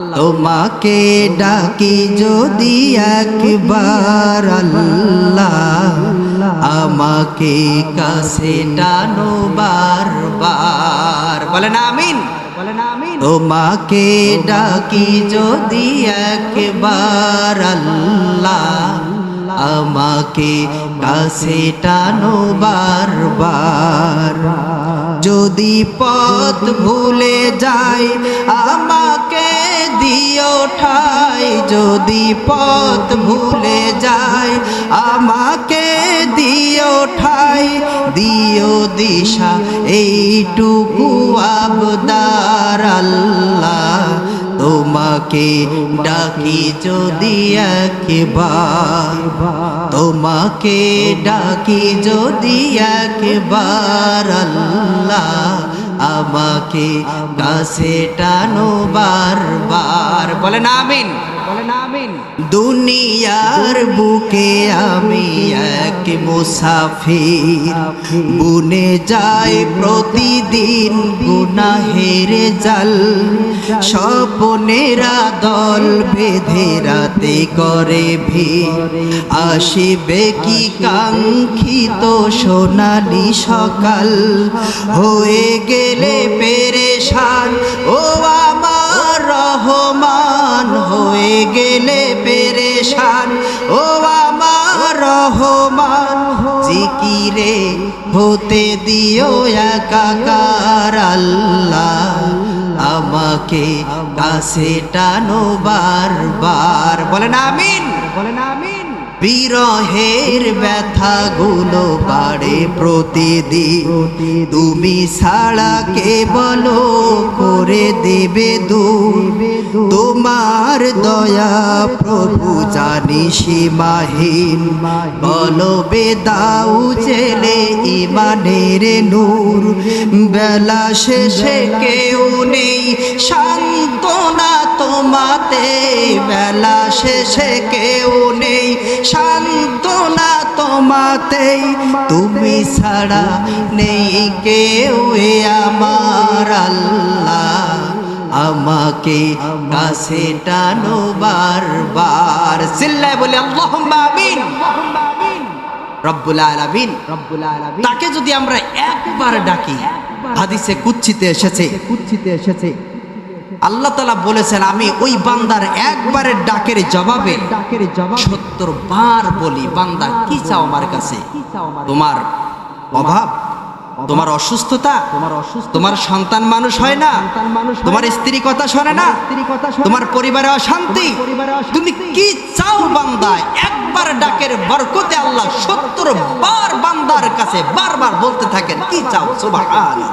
তোমাকে ডাকি যদি একবার আল্লাহ আমাকে কাছে টানো বারবার। বলেন আমিন। তোমাকে ডাকি যদি একবার আল্লাহ আমাকে কাছে টানো বারবার। যদি পথ ভুলে যায় আমাকে দিও ঠাই যদি পথ ভুলে যায় আমাকে দিও ঠাই দিও দিশা, এইটুকু আবদার আল্লাহ। তোমাকে ডাকি যদি একবার, তোমাকে ডাকি যদি একবার আল্লাহ। আমাকে কাছে টানো বারবার। বলেন আমিন। দুনিয়ার বুকে আমি এক মুসাফির। বুনে যাই প্রতিদিন গুনাহের জাল। স্বপনেরা দল বেঁধে রাতে করে ভিড়। আসিবে কি কাঙ্ক্ষিত সোনালি সকাল? হয়ে গেলে রহমান জিকিরে হতে দিও একাকার আল্লাহ। আমাকে কাছে টানো বারবার। বলেন আমিন। বলেন আমিন। বিরহের ব্যথাগুলো বাড়ে প্রতিদিন। তুমি ছাড়া কে বলো করে দেবে দূর তোমার দয়া প্রভু জানি সীমাহীন। বলো বেদাউ জেলে ইমানের নূর। বেলা শেষে কেউ নেই, সান্ত্বনা তোমাতে বেলা শেষে কেউ নেই, সান্ত্বনা তোমাতেই। তুমি ছাড়া নেই কেউ আমার আল্লাহ। আমাকে কাছে টানো বারবার। চিল্লায় বলে, আল্লাহুম্মা আমিন। তাকে যদি আমরা একবার ডাকি, হাদিসে কুচ্ছিতে এসেছে কুচ্ছিতে এসেছে। আল্লাহ তালা বলেছেন আমি ওই বান্দার একবারের ডাকের জবাবে ডাকের জবাব সত্তর বার বলি বান্দা কি চাও আমার কাছে? তোমার অভাব তোমার অসুস্থতা তোমার অসুস্থ তোমার সন্তান মানুষ হয় না তোমার স্ত্রী কথা শোনে না তোমার পরিবারে অশান্তি। তুমি কি চাও বান্দা? একবার ডাকের বরকতে আল্লাহ সত্তর বার বান্দার কাছে বারবার বলতে থাকেন কি চাও সুবহানাল্লাহ।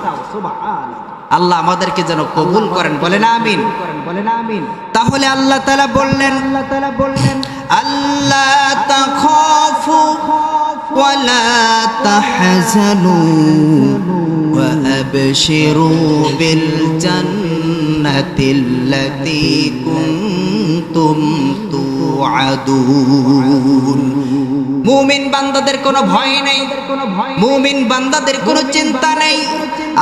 আল্লাহ আমাদেরকে যেন কবুল করেন। বলেন আমিন। বলেন আমিন তাহলে আল্লাহ তালা বললেন আল্লাহ তালা বললেন আল্লাহ তা ওয়ালা তাহজানু ওয়া আবশিরু বিল জান্নাহ بالجنة التي كنتم توعدون মুমিন বান্দাদের কোনো ভয় নেই মুমিন বান্দাদের কোনো চিন্তা নেই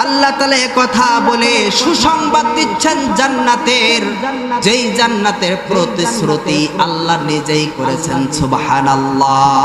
আল্লাহ তালা কথা বলে সুসংবাদ দিচ্ছেন জান্নাতের যেই জান্নাতের প্রতিশ্রুতি আল্লাহ নিজেই করেছেন সুবহানাল্লাহ